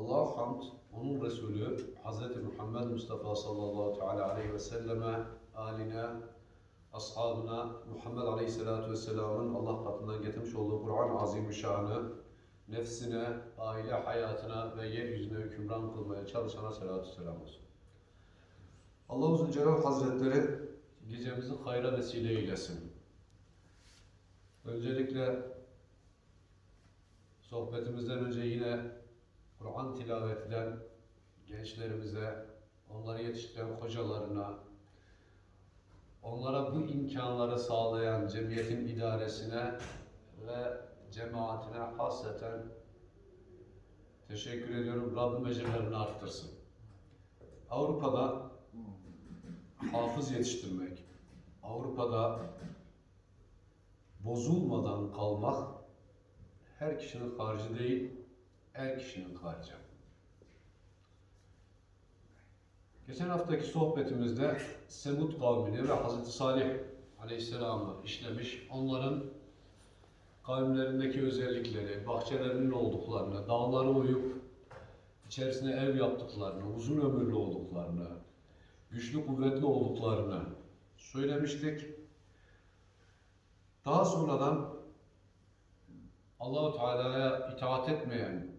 Allah'a hamd, onun Resulü Hz. Muhammed Mustafa sallallahu teala aleyhi ve selleme, aline, ashabına, Muhammed aleyhissalatu vesselamın Allah katından getirmiş olduğu Kur'an-ı Azimüşşan'ı nefsine, aile hayatına ve yeryüzüne hükümran kılmaya çalışana salatu selam olsun. Allah Uzun Celal Hazretleri gecemizi hayra vesile eylesin. Öncelikle sohbetimizden önce yine Kur'an tilavet eden gençlerimize, onları yetiştiren hocalarına, onlara bu imkanları sağlayan cemiyetin idaresine ve cemaatine hasreten teşekkür ediyorum. Rabbim ecirlerini arttırsın. Avrupa'da hafız yetiştirmek, Avrupa'da bozulmadan kalmak her kişinin harcı değil, her kişinin harcı. Geçen haftaki sohbetimizde Semud kavmini ve Hazreti Salih Aleyhisselam'ı işlemiş, onların kavimlerindeki özellikleri, bahçelerinin olduklarını, dağlara uyup içerisine ev yaptıklarını, uzun ömürlü olduklarını, güçlü kuvvetli olduklarını söylemiştik. Daha sonradan Allahu Teala'ya itaat etmeyen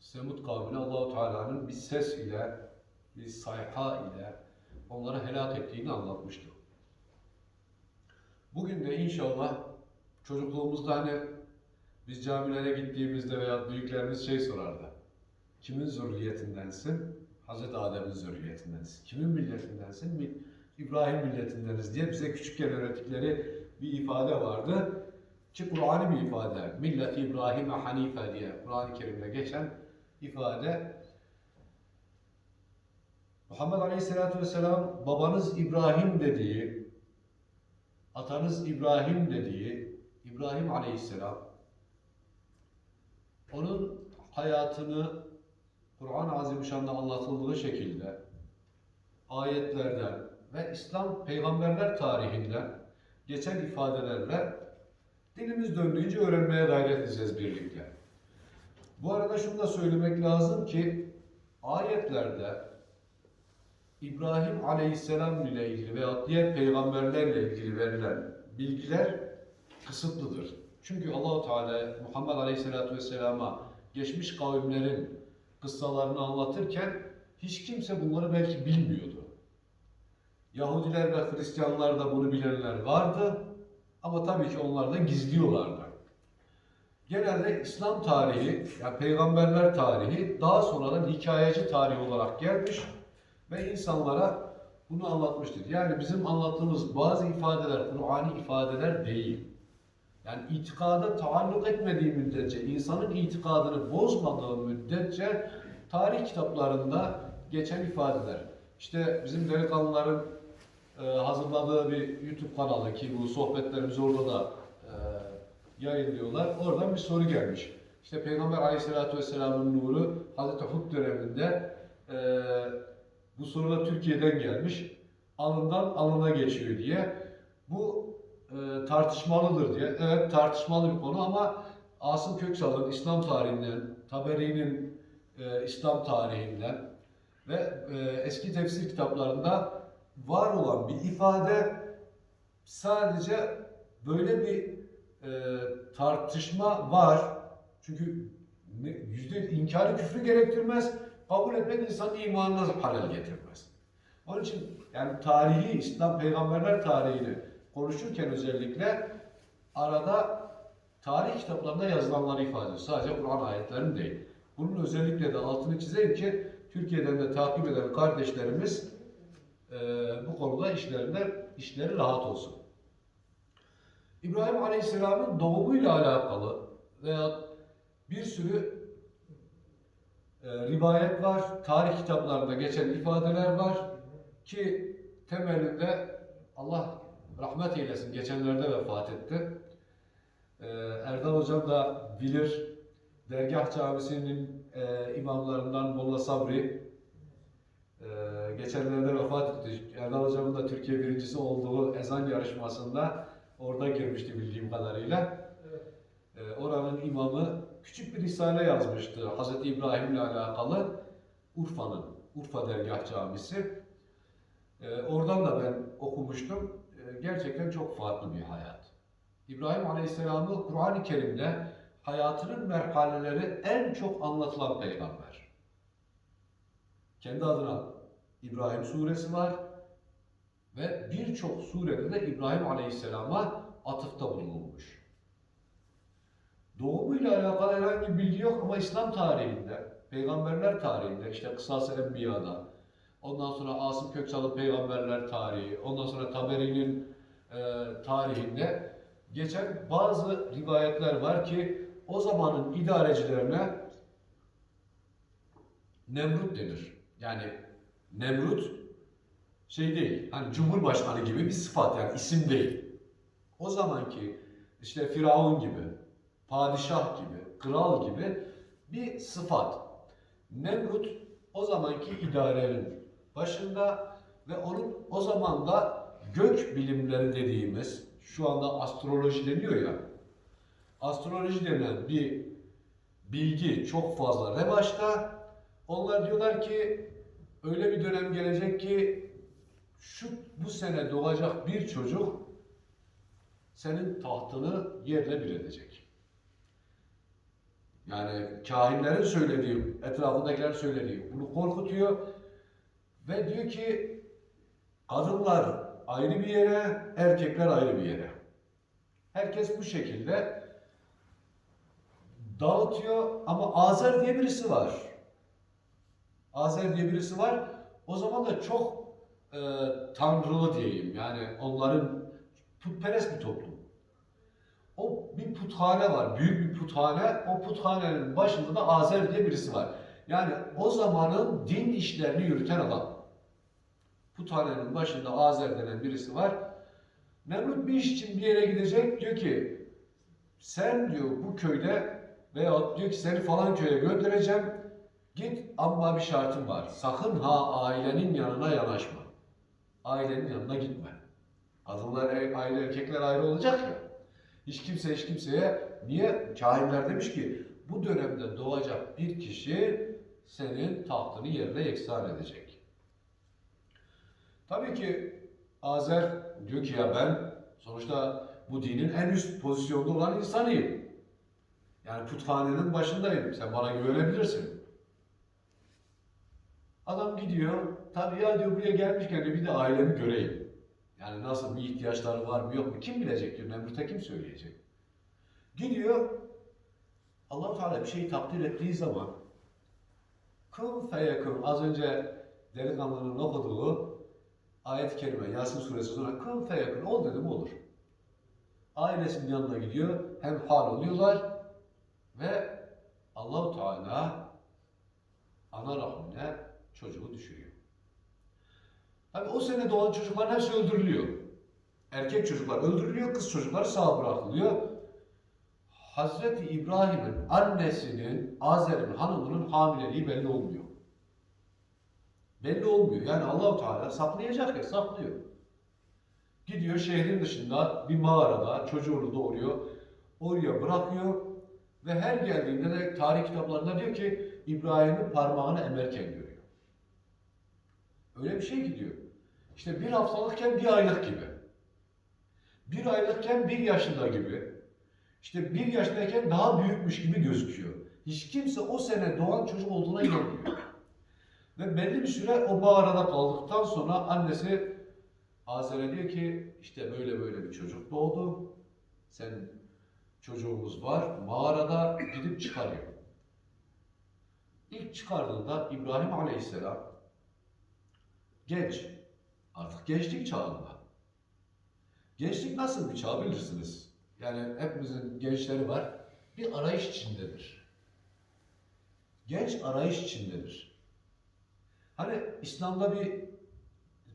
Semud kavmine Allahu Teala'nın bir ses ile, bir sayha ile onları helak ettiğini anlatmıştık. Bugün de inşallah çocukluğumuzda hani biz camilere gittiğimizde veya büyüklerimiz şey sorardı. Kimin zürriyetindensin? Hazreti Adem'in zürriyetindensin. Kimin milletindensin? Mi- İbrahim milletindeniz diye bize küçükken öğrettikleri bir ifade vardı. Ki Kur'an'ı bir ifade. Millet İbrahim'e Hanife diye Kur'an-ı Kerim'de geçen ifade. Muhammed Aleyhisselatü Vesselam babanız İbrahim dediği, atanız İbrahim dediği İbrahim Aleyhisselam onun hayatını Kur'an-ı Azimüşşan'da anlatıldığı şekilde ayetlerden ve İslam peygamberler tarihinden geçen ifadelerle dilimiz döndüğünce öğrenmeye gayret edeceğiz birlikte. Bu arada şunu da söylemek lazım ki ayetlerde İbrahim Aleyhisselam ile ilgili veya diğer peygamberlerle ilgili verilen bilgiler kısıtlıdır. Çünkü Allahu Teala Muhammed Aleyhisselatü Vesselam'a geçmiş kavimlerin kıssalarını anlatırken hiç kimse bunları belki bilmiyordu. Yahudiler ve Hristiyanlar da bunu bilenler vardı ama tabii ki onlar da gizliyorlardı. Genelde İslam tarihi, yani peygamberler tarihi daha sonradan hikayeci tarihi olarak gelmiş ve insanlara bunu anlatmıştır. Yani bizim anlattığımız bazı ifadeler Kur'an'i ifadeler değil. Yani itikada taalluk etmediği müddetçe, insanın itikadını bozmadığı müddetçe tarih kitaplarında geçen ifadeler. İşte bizim delikanlıların e, hazırladığı bir YouTube kanalı ki bu sohbetlerimizi orada da yayınlıyorlar. Oradan bir soru gelmiş. İşte Peygamber Aleyhisselatü Vesselam'ın nuru Hazreti Hud döneminde e, bu soru da Türkiye'den gelmiş. Alından alına geçiyor diye. Bu e, tartışmalıdır diye. Evet tartışmalı bir konu ama Asım Köksal'ın İslam tarihinden, Taberi'nin e, İslam tarihinden ve e, eski tefsir kitaplarında var olan bir ifade sadece böyle bir e, tartışma var. Çünkü yüzde inkarı küfrü gerektirmez. Kabul etmek insanın imanına halel getirmez. Onun için yani tarihi, İslam peygamberler tarihini konuşurken özellikle arada tarih kitaplarında yazılanları ifade ediyor. Sadece Kur'an ayetlerini değil. Bunun özellikle de altını çizeyim ki Türkiye'den de takip eden kardeşlerimiz e, bu konuda işlerinde işleri rahat olsun. İbrahim Aleyhisselam'ın doğumuyla alakalı veya bir sürü e, rivayet var, tarih kitaplarında geçen ifadeler var ki temelinde Allah rahmet eylesin geçenlerde vefat etti. E, Erdal Hocam da bilir, Dergah Camisi'nin e, imamlarından Molla Sabri e, geçenlerde vefat etti. Erdal Hocam'ın da Türkiye birincisi olduğu ezan yarışmasında orada girmişti bildiğim kadarıyla. E, oranın imamı küçük bir risale yazmıştı Hz. İbrahim'le alakalı Urfa'nın, Urfa Dergah Camisi. Ee, oradan da ben okumuştum. Ee, gerçekten çok farklı bir hayat. İbrahim Aleyhisselam'ı Kur'an-ı Kerim'de hayatının merhaleleri en çok anlatılan peygamber. Kendi adına İbrahim suresi var ve birçok surede de İbrahim Aleyhisselam'a atıfta bulunulmuş. Doğumuyla alakalı herhangi bir bilgi yok ama İslam tarihinde, peygamberler tarihinde, işte Kısas-ı Enbiya'da, ondan sonra Asım Köksal'ın peygamberler tarihi, ondan sonra Taberi'nin e, tarihinde geçen bazı rivayetler var ki o zamanın idarecilerine Nemrut denir. Yani Nemrut şey değil, hani Cumhurbaşkanı gibi bir sıfat yani isim değil. O zamanki işte Firavun gibi, padişah gibi, kral gibi bir sıfat. Nemrut o zamanki idarenin başında ve onun o zaman da gök bilimleri dediğimiz, şu anda astroloji deniyor ya, astroloji denen bir bilgi çok fazla revaçta. Onlar diyorlar ki öyle bir dönem gelecek ki şu bu sene doğacak bir çocuk senin tahtını yerle bir edecek. Yani kahinlerin söylediği, etrafındakiler söylediği bunu korkutuyor ve diyor ki kadınlar ayrı bir yere, erkekler ayrı bir yere. Herkes bu şekilde dağıtıyor ama Azer diye birisi var. Azer diye birisi var. O zaman da çok e, tanrılı diyeyim. Yani onların putperest bir toplum. O bir puthane var. Büyük bir puthane. O puthanenin başında da Azer diye birisi var. Yani o zamanın din işlerini yürüten adam. Puthanenin başında Azer denen birisi var. Nemrut bir iş için bir yere gidecek. Diyor ki sen diyor bu köyde veya diyor ki seni falan köye göndereceğim. Git ama bir şartım var. Sakın ha ailenin yanına yanaşma. Ailenin yanına gitme. Kadınlar, er- aile erkekler ayrı olacak ya. Hiç kimse hiç kimseye niye? Kahinler demiş ki bu dönemde doğacak bir kişi senin tahtını yerle yeksan edecek. Tabii ki Azer diyor ki ya ben sonuçta bu dinin en üst pozisyonda olan insanıyım. Yani puthanenin başındayım. Sen bana güvenebilirsin. Adam gidiyor. Tabii ya diyor buraya gelmişken de bir de ailemi göreyim. Yani nasıl bir ihtiyaçları var mı yok mu? Kim bilecek diyor. Nemrut'a kim söyleyecek? Gidiyor. allah Teala bir şeyi takdir ettiği zaman kıl feyekun az önce delikanlının okuduğu ayet-i kerime Yasin suresi sonra kıl feyekun ol dedim olur. Ailesinin yanına gidiyor. Hem hal oluyorlar ve Allahu Teala ana rahmine çocuğu düşürüyor. Tabi o sene doğan çocukların hepsi öldürülüyor. Erkek çocuklar öldürülüyor, kız çocuklar sağ bırakılıyor. Hazreti İbrahim'in annesinin, Azer'in hanımının hamileliği belli olmuyor. Belli olmuyor. Yani Allahu Teala saklayacak ya saklıyor. Gidiyor şehrin dışında bir mağarada çocuğunu doğuruyor. Oraya bırakıyor ve her geldiğinde de tarih kitaplarında diyor ki İbrahim'in parmağını emerken görüyor. Öyle bir şey gidiyor. İşte bir haftalıkken bir aylık gibi. Bir aylıkken bir yaşında gibi. İşte bir yaşındayken daha büyükmüş gibi gözüküyor. Hiç kimse o sene doğan çocuk olduğuna inanmıyor. Ve belli bir süre o mağarada kaldıktan sonra annesi Azer'e diyor ki işte böyle böyle bir çocuk doğdu. Sen çocuğumuz var. Mağarada gidip çıkarıyor. İlk çıkardığında İbrahim Aleyhisselam genç. Artık gençlik çağında. Gençlik nasıl bir çağ bilirsiniz. Yani hepimizin gençleri var. Bir arayış içindedir. Genç arayış içindedir. Hani İslam'da bir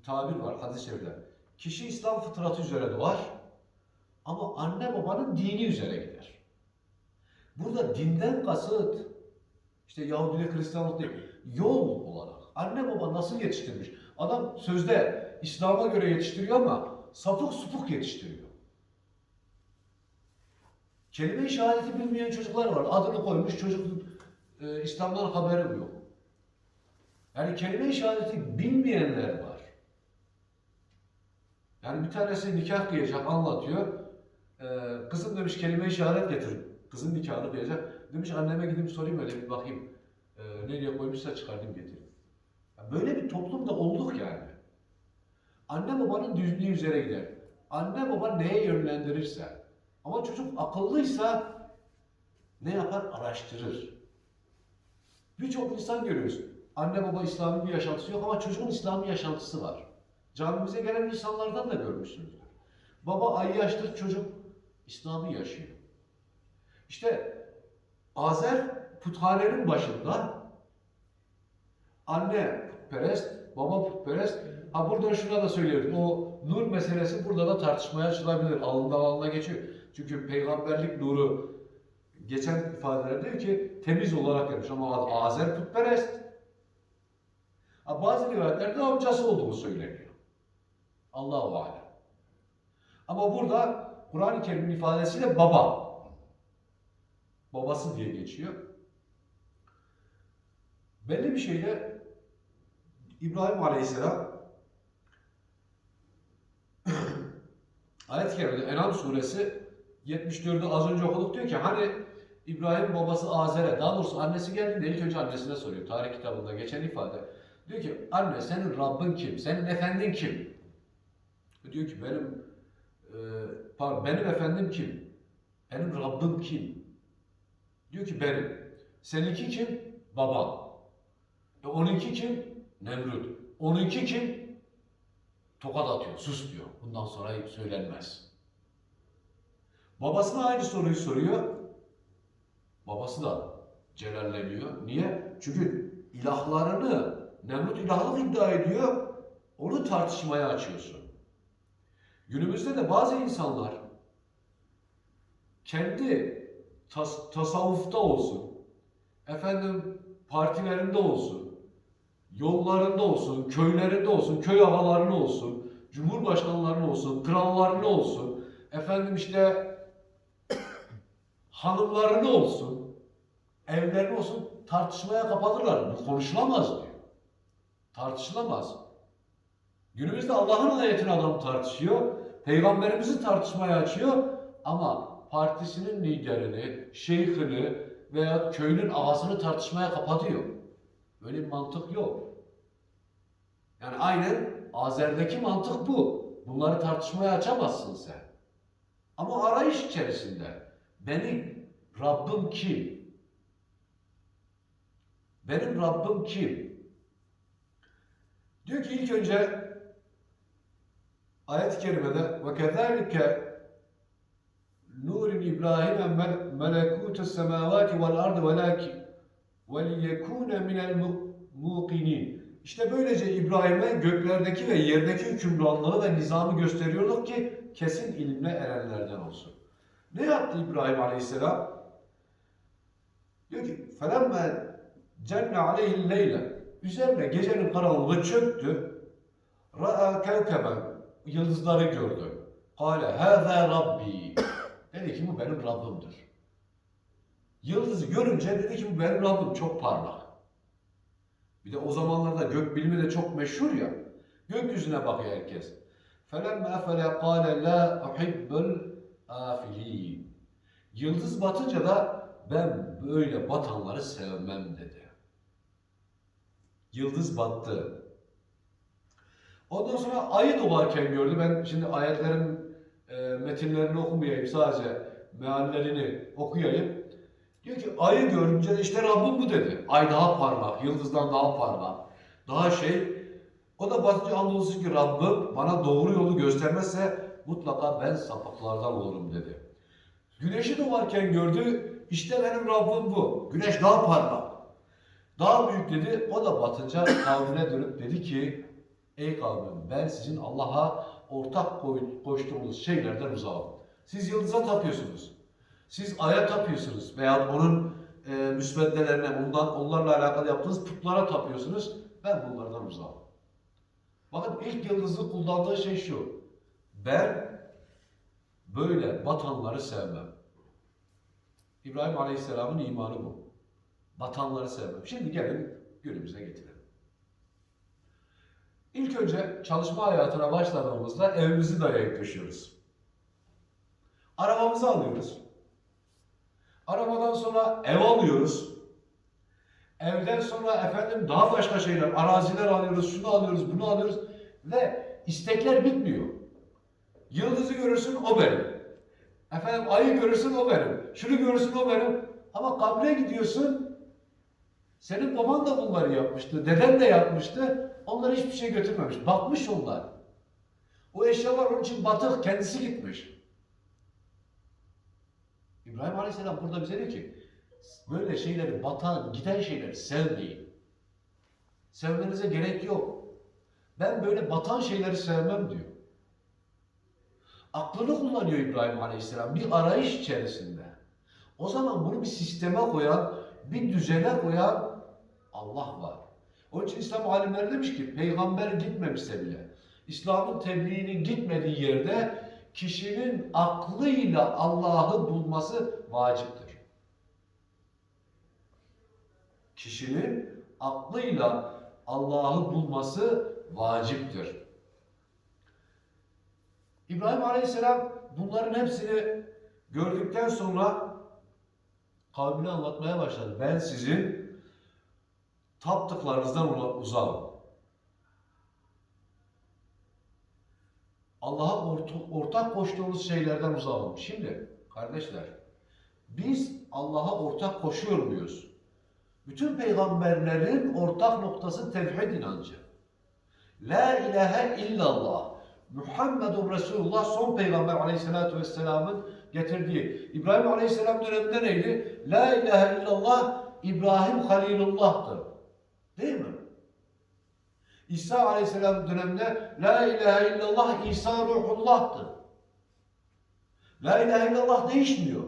tabir var hadis-i şerifte. Kişi İslam fıtratı üzere doğar ama anne babanın dini üzere gider. Burada dinden kasıt işte Yahudilik, Hristiyanlık değil. Yol olarak. Anne baba nasıl yetiştirmiş? Adam sözde İslam'a göre yetiştiriyor ama sapık supuk yetiştiriyor. Kelime-i şehadeti bilmeyen çocuklar var. Adını koymuş çocuk e, İslam'dan haberim yok. Yani kelime-i şehadeti bilmeyenler var. Yani bir tanesi nikah kıyacak anlatıyor. Ee, kızım demiş kelime-i şehadet getir. Kızın nikahını kıyacak. Demiş anneme gidip sorayım öyle bir bakayım. Ee, nereye koymuşsa çıkardım getireyim. Ya böyle bir toplumda olduk yani. Anne babanın düzlüğü üzere gider. Anne baba neye yönlendirirse. Ama çocuk akıllıysa ne yapar? Araştırır. Birçok insan görüyoruz. Anne baba İslami bir yaşantısı yok ama çocuğun İslami yaşantısı var. Camimize gelen insanlardan da görmüşsünüzdür. Baba ayyaştır çocuk İslam'ı yaşıyor. İşte Azer puthanenin başında anne putperest, baba putperest. Ha buradan şuna da söylüyorum. O nur meselesi burada da tartışmaya açılabilir. Alından alına geçiyor. Çünkü peygamberlik nuru geçen ifadeler diyor ki temiz olarak gelmiş ama Azer putperest. Ha, bazı rivayetlerde amcası olduğu söyleniyor. Allahu alem. Ama burada Kur'an-ı Kerim'in ifadesiyle baba. Babası diye geçiyor. Belli bir şeyde İbrahim Aleyhisselam ayet-i kerimede Enam suresi 74'ü az önce okuduk diyor ki hani İbrahim babası Azer'e daha doğrusu annesi geldiğinde ilk önce annesine soruyor. Tarih kitabında geçen ifade. Diyor ki anne senin Rabbin kim? Senin efendin kim? Diyor ki benim e, pardon, benim efendim kim? Benim Rabbim kim? Diyor ki benim. Seninki kim? Babam. E onunki kim? Nemrut. Onunki kim? Tokat atıyor, sus diyor. Bundan sonra söylenmez. Babasına aynı soruyu soruyor. Babası da celalleniyor. Niye? Çünkü ilahlarını Nemrut ilahlık iddia ediyor. Onu tartışmaya açıyorsun. Günümüzde de bazı insanlar kendi tas- tasavvufta olsun, efendim partilerinde olsun, yollarında olsun, köylerinde olsun, köy ağalarında olsun, cumhurbaşkanlarının olsun, krallarında olsun, efendim işte hanımlarını olsun, evlerini olsun tartışmaya kapatırlar. Bu konuşulamaz diyor. Tartışılamaz. Günümüzde Allah'ın ayetini adam tartışıyor, peygamberimizi tartışmaya açıyor ama partisinin liderini, şeyhini veya köyünün ağasını tartışmaya kapatıyor. Böyle bir mantık yok. Yani aynen Azer'deki mantık bu. Bunları tartışmaya açamazsın sen. Ama arayış içerisinde benim Rabbim kim? Benim Rabbim kim? Diyor ki ilk önce ayet-i kerimede İbrahim'e melekutus semavati vel ardı velakin ve liyekune minel muqinin. İşte böylece İbrahim'e göklerdeki ve yerdeki hükümranlığı ve nizamı gösteriyorduk ki kesin ilimle erenlerden olsun. Ne yaptı İbrahim Aleyhisselam? Diyor ki فَلَمَّا cenne aleyhil leyle Üzerine gecenin karanlığı çöktü. Ra'a kevkeben Yıldızları gördü. Kale hâzâ rabbi Dedi ki bu benim Rabbimdir. Yıldızı görünce dedi ki bu benim Rabbim çok parlak. Bir de o zamanlarda gök bilimi de çok meşhur ya. Gökyüzüne bakıyor herkes. فَلَمَّا أَفَلَ قَالَ لَا أُحِبُّ الْآفِلِينَ Yıldız batınca da ben böyle batanları sevmem dedi. Yıldız battı. Ondan sonra ayı doğarken gördü. Ben şimdi ayetlerin e, metinlerini okumayayım sadece meallerini okuyayım. Diyor ki ayı görünce işte Rabbim bu dedi. Ay daha parlak, yıldızdan daha parlak. Daha şey. O da batınca andolsun ki Rabbim bana doğru yolu göstermezse mutlaka ben sapıklardan olurum dedi. Güneşi doğarken gördü. İşte benim Rabbim bu. Güneş daha parlak. Daha büyük dedi. O da batınca kavmine dönüp dedi ki Ey kavmim ben sizin Allah'a ortak koştuğunuz şeylerden uzağım. Siz yıldıza tapıyorsunuz. Siz aya tapıyorsunuz veya onun e, müsveddelerine, ondan, onlarla alakalı yaptığınız putlara tapıyorsunuz. Ben bunlardan uzağım. Bakın ilk yıldızı kullandığı şey şu. Ben böyle batanları sevmem. İbrahim Aleyhisselam'ın imanı bu. Batanları sevmem. Şimdi gelin günümüze getirelim. İlk önce çalışma hayatına başladığımızda evimizi dayayıp düşüyoruz. Arabamızı alıyoruz. Arabadan sonra ev alıyoruz. Evden sonra efendim daha başka şeyler, araziler alıyoruz, şunu alıyoruz, bunu alıyoruz ve istekler bitmiyor. Yıldızı görürsün o benim. Efendim ayı görürsün o benim. Şunu görürsün o benim. Ama kabre gidiyorsun. Senin baban da bunları yapmıştı. Deden de yapmıştı. Onlar hiçbir şey götürmemiş. Batmış onlar. O eşyalar onun için batık. Kendisi gitmiş. İbrahim Aleyhisselam burada bize diyor ki böyle şeyleri batan, giden şeyleri sevmeyin. Sevmenize gerek yok. Ben böyle batan şeyleri sevmem diyor. Aklını kullanıyor İbrahim Aleyhisselam bir arayış içerisinde. O zaman bunu bir sisteme koyan, bir düzene koyan Allah var. Onun için İslam alimleri demiş ki peygamber gitmemişse bile İslam'ın tebliğinin gitmediği yerde kişinin aklıyla Allah'ı bulması vaciptir. Kişinin aklıyla Allah'ı bulması vaciptir. İbrahim Aleyhisselam bunların hepsini gördükten sonra kavmine anlatmaya başladı. Ben sizin taptıklarınızdan uzağım. Allah'a ortak koştuğunuz şeylerden uzağım. Şimdi kardeşler biz Allah'a ortak koşuyor muyuz? Bütün peygamberlerin ortak noktası tevhid inancı. La ilahe illallah. Muhammedun Resulullah son peygamber aleyhissalatü vesselamın getirdiği. İbrahim aleyhisselam döneminde neydi? La ilahe illallah İbrahim Halilullah'tır. Değil mi? İsa aleyhisselam döneminde La ilahe illallah İsa Ruhullah'tır. La ilahe illallah değişmiyor.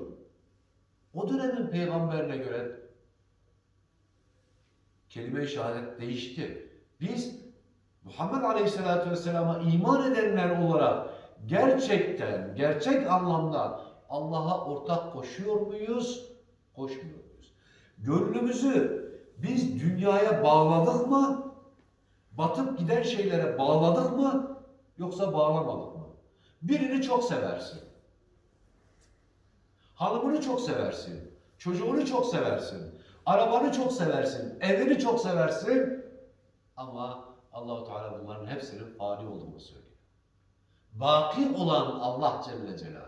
O dönemin peygamberine göre kelime-i şehadet değişti. Biz Muhammed Aleyhisselatü Vesselam'a iman edenler olarak gerçekten, gerçek anlamda Allah'a ortak koşuyor muyuz? Koşmuyor muyuz? Gönlümüzü biz dünyaya bağladık mı? Batıp giden şeylere bağladık mı? Yoksa bağlamadık mı? Birini çok seversin. Hanımını çok seversin. Çocuğunu çok seversin. Arabanı çok seversin. Evini çok seversin. Ama Allahu Teala bunların hepsinin fani olduğunu söylüyor. Baki olan Allah Celle Celaluhu.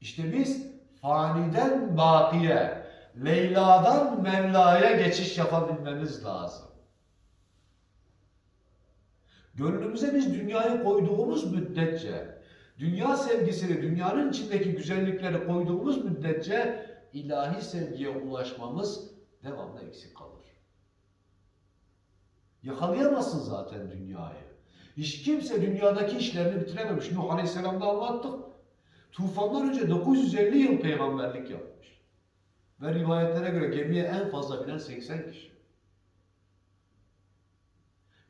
İşte biz faniden bakiye, Leyla'dan Mevla'ya geçiş yapabilmemiz lazım. Gönlümüze biz dünyayı koyduğumuz müddetçe, dünya sevgisini, dünyanın içindeki güzellikleri koyduğumuz müddetçe ilahi sevgiye ulaşmamız devamlı eksik kalır. Yakalayamazsın zaten dünyayı. Hiç kimse dünyadaki işlerini bitirememiş. Nuh Aleyhisselam'da anlattık. Tufandan önce 950 yıl peygamberlik yapmış. Ve rivayetlere göre gemiye en fazla binen 80 kişi.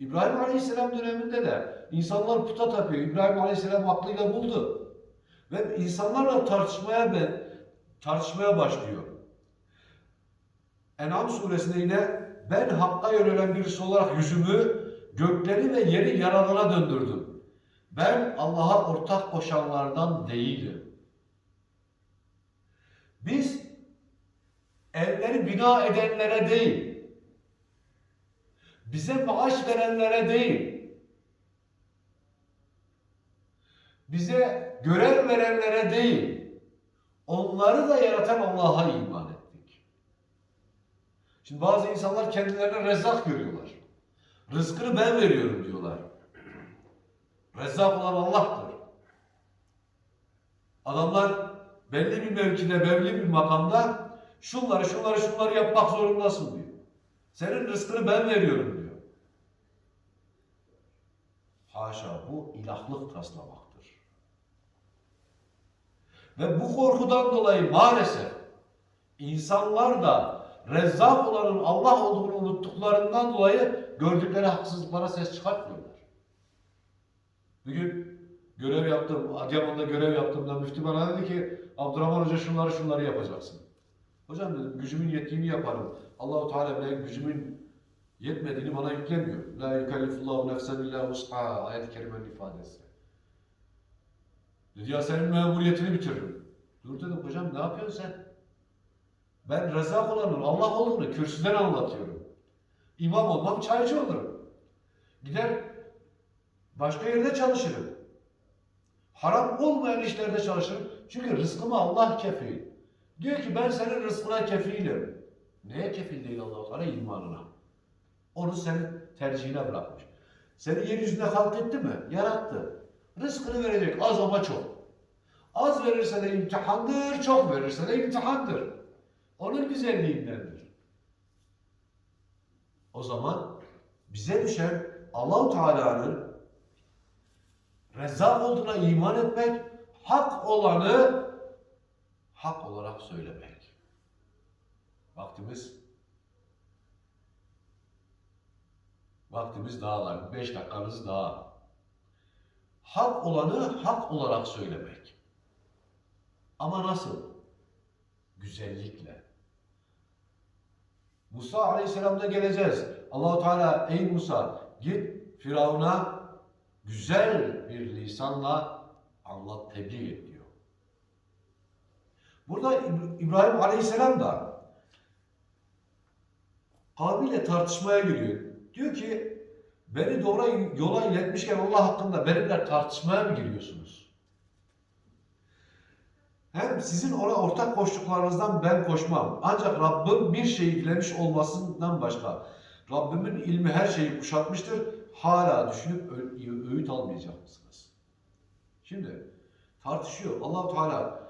İbrahim Aleyhisselam döneminde de insanlar puta tapıyor. İbrahim Aleyhisselam aklıyla buldu. Ve insanlarla tartışmaya ben tartışmaya başlıyor. En'am suresinde yine ben hakka yönelen birisi olarak yüzümü gökleri ve yeri yaradana döndürdüm. Ben Allah'a ortak koşanlardan değilim. Biz evleri bina edenlere değil, bize maaş verenlere değil, bize görev verenlere değil, onları da yaratan Allah'a iman ettik. Şimdi bazı insanlar kendilerine rezzak görüyorlar. Rızkını ben veriyorum diyorlar. Rezzak olan Allah'tır. Adamlar belli bir mevkide, belli bir makamda şunları, şunları, şunları yapmak zorundasın diyor. Senin rızkını ben veriyorum diyor. Haşa bu ilahlık taslamaktır. Ve bu korkudan dolayı maalesef insanlar da Rezzak olanın Allah olduğunu unuttuklarından dolayı gördükleri haksızlıklara ses çıkartmıyorlar. Bugün görev yaptım, Adıyaman'da görev yaptığımda müftü bana dedi ki Abdurrahman Hoca şunları şunları yapacaksın. Hocam dedim gücümün yettiğini yaparım. Allahu Teala ben gücümün yetmediğini bana yüklemiyor. La yükellifullahu nefsen illa vus'aha ayet-i kerimenin ifadesi. Dedi ya senin memuriyetini bitiririm. Dur dedim hocam ne yapıyorsun sen? Ben rezak olanın Allah olduğunu kürsüden anlatıyorum. İmam olmam çaycı olurum. Gider başka yerde çalışırım. Haram olmayan işlerde çalışırım. Çünkü rızkımı Allah kefil. Diyor ki ben senin rızkına kefilim. Neye kefil değil Allah-u Teala? imanına. Onu senin tercihine bırakmış. Seni yeryüzünde halk etti mi? Yarattı. Rızkını verecek az ama çok. Az verirse de imtihandır, çok verirse de imtihandır. Onun güzelliğindendir. O zaman bize düşen Allahu Teala'nın Rezzak olduğuna iman etmek, hak olanı hak olarak söylemek. Vaktimiz vaktimiz daha var. Beş dakikamız daha. Hak olanı hak olarak söylemek. Ama nasıl? Güzellikle. Musa Aleyhisselam'da geleceğiz. Allahu Teala ey Musa git Firavun'a güzel bir lisanla anlat, tebliğ et diyor. Burada İb- İbrahim Aleyhisselam da Kabil'le tartışmaya giriyor. Diyor ki beni doğru yola iletmişken Allah hakkında benimle tartışmaya mı giriyorsunuz? Hem sizin ona ortak koştuklarınızdan ben koşmam. Ancak Rabbim bir şeyi dilemiş olmasından başka. Rabbimin ilmi her şeyi kuşatmıştır. Hala düşünüp öğüt almayacak mısınız? Şimdi tartışıyor. Allahu Teala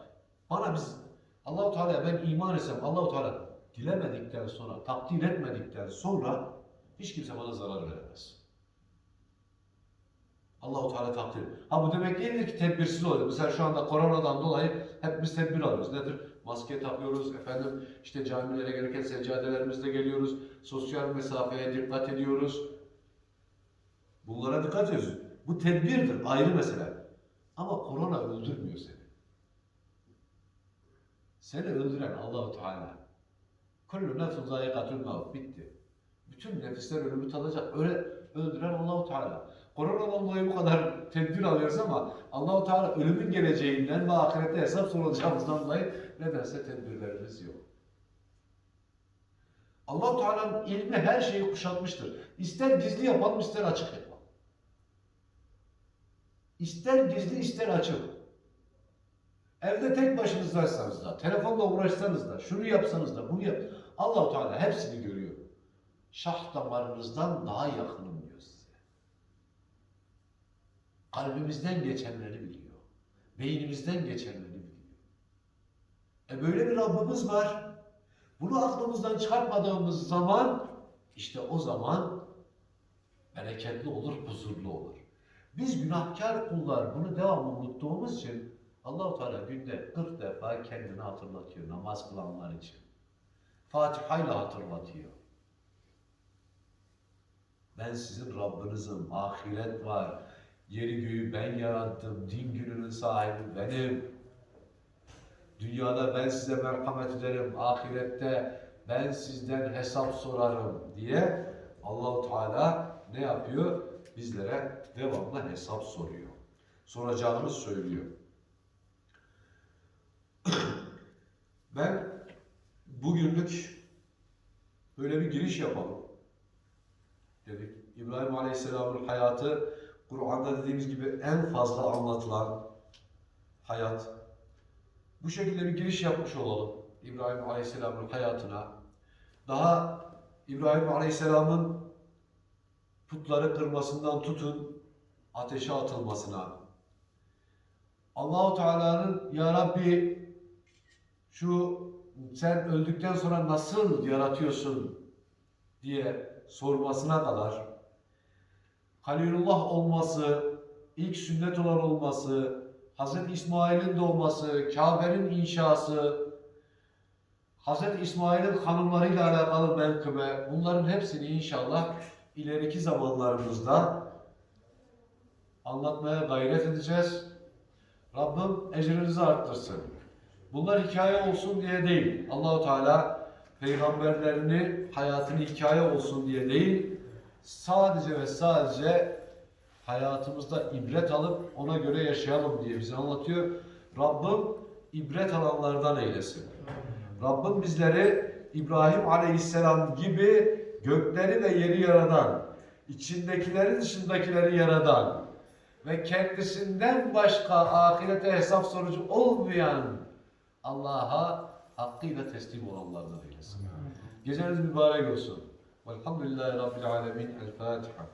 bana biz Allahu Teala ben iman etsem Allahu Teala dilemedikten sonra, takdir etmedikten sonra hiç kimse bana zarar veremez. Allahu Teala takdir. Ha bu demek değildir ki tedbirsiz oluyor. Mesela şu anda koronadan dolayı hepimiz tedbir alıyoruz. Nedir? Maske takıyoruz, efendim işte camilere gereken seccadelerimizle geliyoruz. Sosyal mesafeye dikkat ediyoruz. Bunlara dikkat ediyoruz. Bu tedbirdir, ayrı mesele. Ama korona öldürmüyor seni. Seni öldüren Allahu Teala. Kullu nefsin zayikatun mevt. Bitti. Bütün nefisler ölümü tadacak. Öyle öldüren Allahu Teala. Koronadan dolayı bu kadar tedbir alıyoruz ama Allahu Teala ölümün geleceğinden ve ahirette hesap sorulacağımızdan dolayı nedense tedbirlerimiz yok. Allahu Teala'nın ilmi her şeyi kuşatmıştır. İster gizli yapalım, ister açık yapalım. İster gizli, ister açık. Evde tek başınızdaysanız da, telefonla uğraşsanız da, şunu yapsanız da, bunu yap. Allahu Teala hepsini görüyor. Şah damarınızdan daha yakınım diyor size. Kalbimizden geçenleri biliyor. Beynimizden geçenleri biliyor. E böyle bir Rabbimiz var. Bunu aklımızdan çıkartmadığımız zaman işte o zaman bereketli olur, huzurlu olur. Biz günahkar kullar bunu devamlı unuttuğumuz için Allahu Teala günde 40 defa kendini hatırlatıyor namaz kılanlar için. Fatiha ile hatırlatıyor. Ben sizin Rabbinizim, ahiret var, yeri göğü ben yarattım, din gününün sahibi benim. Dünyada ben size merhamet ederim, ahirette ben sizden hesap sorarım diye Allahu Teala ne yapıyor? Bizlere devamlı hesap soruyor. Soracağını söylüyor. Ben bugünlük böyle bir giriş yapalım dedik. İbrahim Aleyhisselam'ın hayatı Kur'an'da dediğimiz gibi en fazla anlatılan hayat. Bu şekilde bir giriş yapmış olalım İbrahim Aleyhisselam'ın hayatına. Daha İbrahim Aleyhisselam'ın putları kırmasından tutun ateşe atılmasına. Allahu Teala'nın ya Rabbi şu sen öldükten sonra nasıl yaratıyorsun diye sormasına kadar Halilullah olması, ilk sünnet olan olması, Hz. İsmail'in doğması, Kabe'nin inşası, Hz. İsmail'in hanımlarıyla alakalı menkıbe, bunların hepsini inşallah ileriki zamanlarımızda anlatmaya gayret edeceğiz. Rabbim ecrinizi arttırsın. Bunlar hikaye olsun diye değil. Allahu Teala peygamberlerini hayatını hikaye olsun diye değil, sadece ve sadece hayatımızda ibret alıp ona göre yaşayalım diye bize anlatıyor. Rabbim ibret alanlardan eylesin. Rabbim bizleri İbrahim Aleyhisselam gibi gökleri ve yeri yaradan, içindekileri dışındakileri yaradan ve kendisinden başka ahirete hesap sonucu olmayan Allah'a hakkıyla teslim olanlardan eylesin. Geceniz mübarek olsun. Velhamdülillahi Rabbil Alemin. El Fatiha.